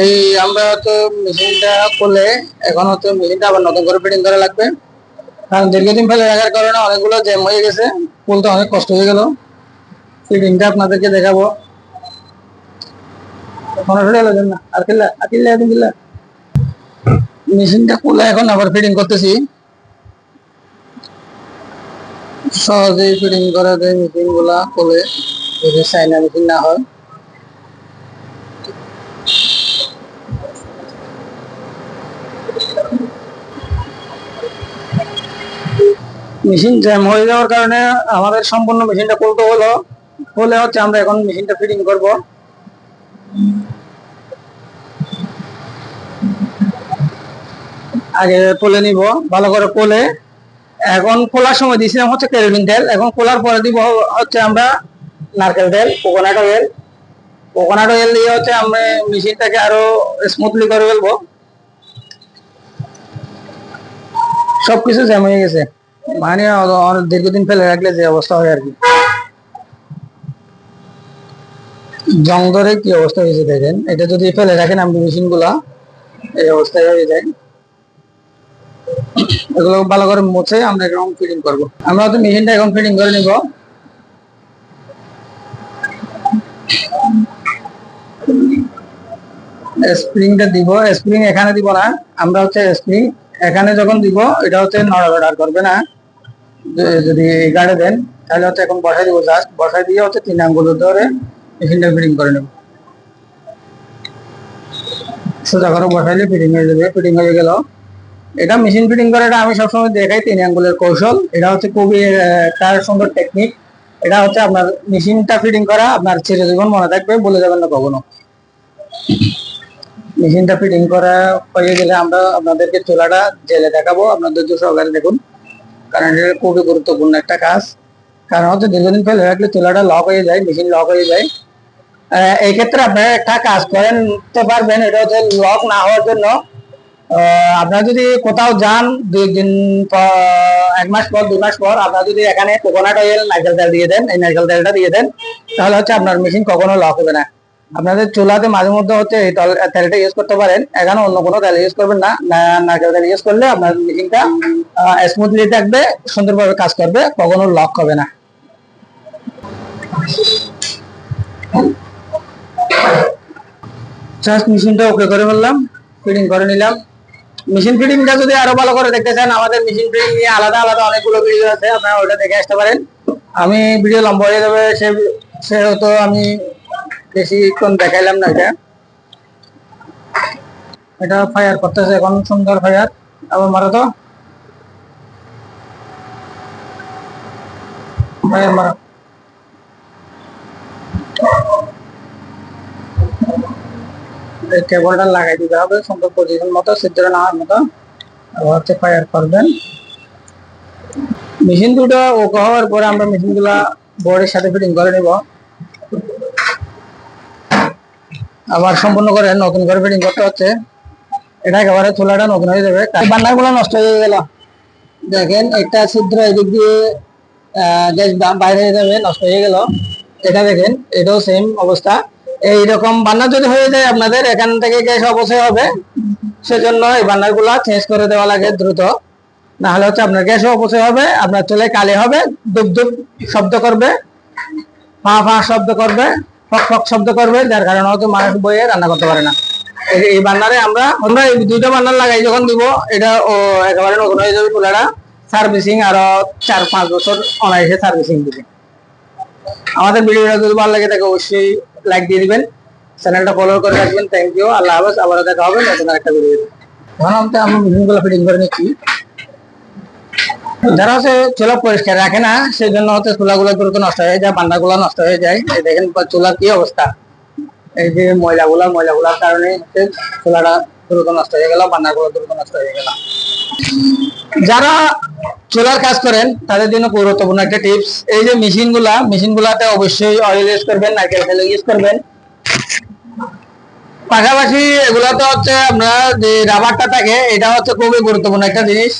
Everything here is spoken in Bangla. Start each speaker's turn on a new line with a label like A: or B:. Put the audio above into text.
A: এই আমরা তো মেশিনটা করলে এখন হচ্ছে মেশিনটা আবার নতুন করে ফিটিং করা লাগবে। কারণ দীর্ঘদিন ফেলে রাখার কারণে অনেকগুলো জ্যাম হয়ে গেছে, খুলতে অনেক কষ্ট হয়ে গেল। ফিটিংটা আপনাদেরকে দেখাবো। আর কিল্লা মেশিনটা খুলে এখন আবার ফিটিং করতেছি। সহজেই ফিটিং করা যায় মেশিনগুলা খুলে যদি চাইনা মেশিন না হয়। মেশিন জ্যাম হয়ে যাওয়ার কারণে আমাদের সম্পূর্ণ মেশিনটা খুলতে হলো, হলে হচ্ছে আমরা এখন মেশিনটা ফিটিং করব। আগে তুলে নিব, ভালো করে কোলে। এখন খোলার সময় দিয়েছিলাম হচ্ছে কেরোবিন তেল, এখন খোলার পরে দিব হচ্ছে আমরা নারকেল তেল, কোকোনাট অয়েল। কোকোনাট অয়েল দিয়ে হচ্ছে আমরা মেশিনটাকে আরও স্মুথলি করে ফেলব। সবকিছু জ্যাম হয়ে গেছে। মানে দীর্ঘদিন ফেলে রাখলে যে অবস্থা হয় আর কি। জং কি অবস্থা হয়েছে দেখেন। এটা যদি ফেলে রাখেন আপনি মেশিনগুলা এই অবস্থায় হয়ে যায়। এগুলো ভালো করে মুছে আমরা এখন ফিটিং করব। আমরা তো মেশিনটা এখন ফিটিং করে নিব। স্প্রিংটা দিব, স্প্রিং এখানে দিব না। আমরা হচ্ছে স্প্রিং এখানে যখন দিব, এটা হচ্ছে নড়াচড়া করবে না। যদি গাড়ে দেন, তাহলে হচ্ছে এখন বসাই দিব জাস্ট বসাই দিয়ে হচ্ছে তিন আঙ্গুল ধরে মেশিনটা ফিটিং করে নেব। সোজা করে বসাইলে ফিটিং হয়ে যাবে ফিটিং হয়ে গেল। এটা মেশিন ফিটিং করাটা আমি সবসময় দেখাই তিন আঙ্গুলের কৌশল। এটা হচ্ছে খুবই একটা সুন্দর টেকনিক এটা হচ্ছে আপনার মেশিনটা ফিটিং করা, আপনার চিরজীবন মনে থাকবে বলে যাবেন না কখনো। মেশিনটা ফিটিং করা হয়ে গেলে আমরা আপনাদেরকে চুলাটা জেলে দেখাবো। আপনাদের ধৈর্য সহকারে দেখুন। কারণ এটা খুবই গুরুত্বপূর্ণ একটা কাজ। কারণ হচ্ছে দীর্ঘদিন ফেলে রাখলে চুলাটা লক হয়ে যায় মেশিন লক হয়ে যায়। এই ক্ষেত্রে আপনারা একটা কাজ করেন তো পারবেন, এটা হচ্ছে লক না হওয়ার জন্য। আপনারা যদি কোথাও যান, দুই দিন এক মাস পর, দুই মাস পর, আপনারা যদি এখানে কোকোনাট অয়েল নারকেল তেল দিয়ে দেন, এই নারকেল তেলটা দিয়ে দেন, তাহলে হচ্ছে আপনার মেশিন কখনো লক হবে না। আপনাদের চুলাতে মাঝে মধ্যে হচ্ছে এই তল- তেলটা ইউজ করতে পারেন। এখানে অন্য কোনো তেল ইউজ করবেন না। নারকেল তেল ইউজ করলে আপনার মেশিনটা স্মুথলি থাকবে, সুন্দরভাবে কাজ করবে, কখনো লক হবে না। জাস্ট মেশিনটা ওকে করে ফেললাম ফিটিং করে নিলাম। মেশিন ফিটিংটা যদি আরও ভালো করে দেখতে চান, আমাদের মেশিন ফিটিং নিয়ে আলাদা আলাদা অনেকগুলো ভিডিও আছে, আপনারা ওটা দেখে আসতে পারেন। আমি ভিডিও লম্বা হয়ে যাবে, সে সেহেতু আমি বেশিক্ষণ দেখাইলাম না এটা। এটা ফায়ার করতেছে এখন, সুন্দর ফায়ার আবার মারো তো। ফায়ার মারো। কেবলটা লাগাই দিতে হবে, সুন্দর পজিশন মতো সিদ্ধ নেওয়ার মতো। আবার হচ্ছে ফায়ার করবেন। মেশিন দুটো ওকে হওয়ার পরে আমরা মেশিনগুলা বোর্ডের সাথে ফিটিং করে নিব। আবার সম্পূর্ণ করে নতুন করে ফিটিং করতে হচ্ছে। এটা একেবারে চুলাটা নতুন হয়ে যাবে। বান্নারগুলো নষ্ট হয়ে গেল। দেখেন, একটা ছিদ্র এদিক দিয়ে গ্যাস বাইরে যাবে, নষ্ট হয়ে গেল। এটা দেখেন, এটাও সেম অবস্থা। এইরকম বান্নার যদি হয়ে যায় আপনাদের, এখান থেকে গ্যাস অবশ্যই হবে। সেজন্য এই বান্নারগুলা চেঞ্জ করে দেওয়া লাগে দ্রুত। না হলে হচ্ছে আপনার গ্যাসও অপচয় হবে, আপনার চুলে কালি হবে দুপ দুপ শব্দ করবে, ফা ফা শব্দ করবে। ফক ফক শব্দ করবে, যার কারণে হয়তো মানুষ বইয়ে রান্না করতে পারে না। এই- বান্নারে আমরা আমরা এই দুইটা বান্নার লাগাই যখন দিব, এটা একেবারে নতুন হয়ে যাবে চুলাটা সার্ভিসিং আরও চার পাঁচ বছর অনায়াসে সার্ভিসিং দিবে। আমাদের ভিডিওটা যদি ভালো লাগে তাকে অবশ্যই লাইক দিয়ে দিবেন। চ্যানেলটা ফলো করে রাখবেন। থ্যাংক ইউ আল্লাহ হাফেজ। আবারও দেখা হবে নতুন একটা ভিডিও এখন আমরা মেশিনগুলো ফিটিং করে নিচ্ছি। যারা হচ্ছে চুলা পরিষ্কার রাখে না সেই জন্য হচ্ছে চুলাগুলো দ্রুত নষ্ট হয়ে যায়, বান্দাগুলো নষ্ট হয়ে যায়। দেখেন চুলার কি অবস্থা। এই যে ময়লাগুলা, ময়লাগুলার কারণে হচ্ছে চুলাটা দ্রুত নষ্ট হয়ে গেল বান্নাগুলো দ্রুত নষ্ট হয়ে গেল। যারা চুলার কাজ করেন, তাদের জন্য গুরুত্বপূর্ণ একটা টিপস। এই যে মেশিনগুলা মেশিন গুলাতে অবশ্যই অয়েল ইউজ করবেন, নারকেল তেল ইউজ করবেন। পাশাপাশি এগুলাতে হচ্ছে আপনার যে রাবারটা থাকে, এটা হচ্ছে খুবই গুরুত্বপূর্ণ একটা জিনিস।